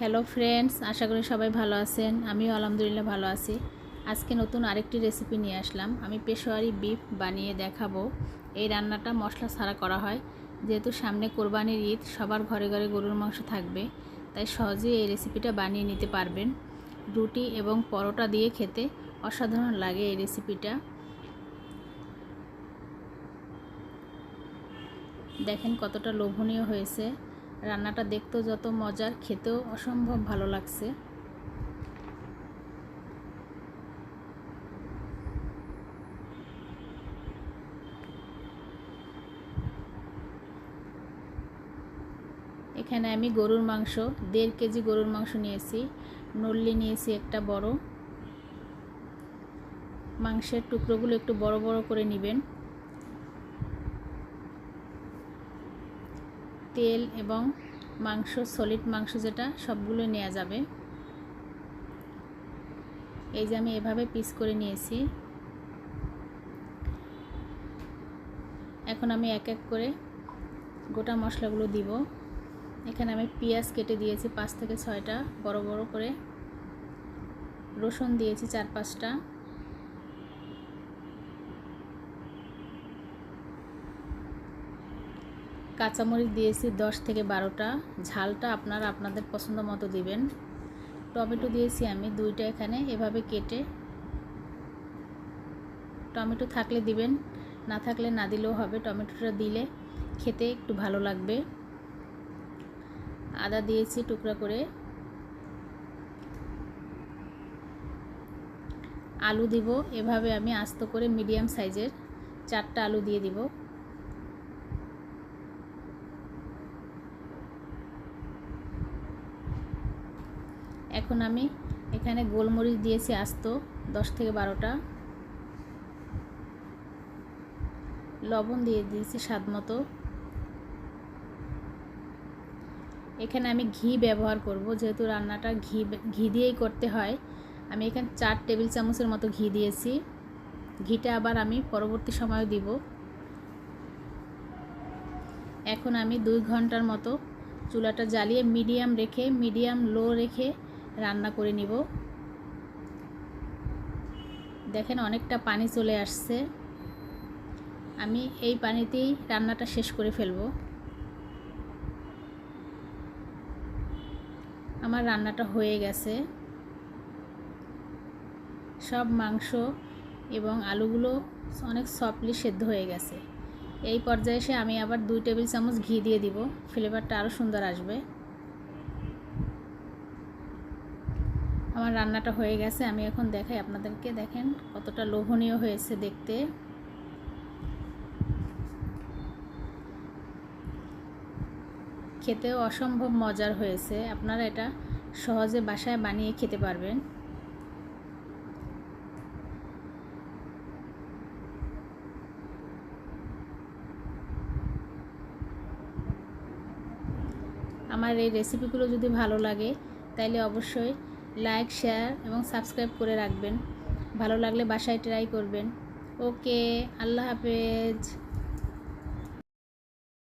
Hello friends, আশা করি সবাই ভালো আছেন। আমিও আলহামদুলিল্লাহ ভালো আছি। আজকে নতুন আরেকটি রেসিপি নিয়ে আসলাম। আমি পেশোয়ারি বিফ বানিয়ে দেখাবো। এই রান্নাটা মশলা ছাড়া করা হয়। যেহেতু সামনে কোরবানির ঈদ, সবার ঘরে ঘরে গরুর মাংস থাকবে, তাই সহজেই এই রেসিপিটা বানিয়ে নিতে পারবেন। রুটি এবং পরোটা দিয়ে খেতে অসাধারণ লাগে এই রেসিপিটা দেখেন কতটা লোভনীয় হয়েছে। রান্নাটা দেখতেও যত মজার, খেতেও অসম্ভব ভালো লাগছে। এখানে আমি গরুর মাংস, দেড় কেজি গরুর মাংস নিয়েছি। নল্লি নিয়েছি একটা বড়। মাংসের টুকরোগুলো একটু বড় বড় করে নেবেন। তেল এবং মাংস সলিড মাংস যেটা, সবগুলো নেওয়া যাবে। এই যে আমি এভাবে পিস করে নিয়েছি। এখন আমি এক এক করে গোটা মশলাগুলো দিব। এখানে আমি পেঁয়াজ কেটে দিয়েছি পাঁচ থেকে ছয়টা, বড় বড় করে। রসুন দিয়েছি চার পাঁচটা। কাঁচামরিচ দিয়েছি দশ থেকে বারোটা। ঝালটা আপনারা আপনাদের পছন্দ মতো দিবেন। টমেটো দিয়েছি আমি দুইটা এখানে, এভাবে কেটে। টমেটো থাকলে দিবেন, না থাকলে না দিলেও হবে। টমেটোটা দিলে খেতে একটু ভালো লাগবে। আদা দিয়েছি টুকরা করে। আলু দিব, এভাবে আমি আস্ত করে মিডিয়াম সাইজের চারটা আলু দিয়ে দিব। এখন আমি এখানে গোলমরিচ দিয়েছি আস্ত, দশ থেকে বারোটা। লবণ দিয়ে দিয়েছি স্বাদ মতো। এখানে আমি ঘি ব্যবহার করব, যেহেতু রান্নাটা ঘি ঘি দিয়েই করতে হয়। আমি এখানে চার টেবিল চামচের মতো ঘি দিয়েছি। ঘিটা আবার আমি পরবর্তী সময় দিব। এখন আমি দুই ঘণ্টার মতো চুলাটা জ্বালিয়ে মিডিয়াম রেখে, মিডিয়াম লো রেখে রান্না করে নিব। দেখেন অনেকটা পানি চলে আসছে। আমি এই পানিতেই রান্নাটা শেষ করে ফেলব। আমার রান্নাটা হয়ে গেছে। সব মাংস এবং আলুগুলো অনেক সফটলি সেদ্ধ হয়ে গেছে। এই পর্যায়ে এসে আমি আবার দুই টেবিল চামচ ঘি দিয়ে দিব। ফ্লেভারটা আরও সুন্দর আসবে। আমার রান্নাটা হয়ে গেছে, আমি এখন দেখাই আপনাদেরকে, দেখেন কতটা লোভনীয় হয়েছে দেখতে। খেতেও অসম্ভব মজার হয়েছে, আপনারা এটা সহজে বাসায় বানিয়ে খেতে পারবেন। আমার এই রেসিপিগুলো যদি ভালো লাগে, তাইলে অবশ্যই লাইক শেয়ার এবং সাবস্ক্রাইব করে রাখবেন। ভালো লাগলে বাসায় ট্রাই করবেন। ওকে আল্লাহ হাফেজ।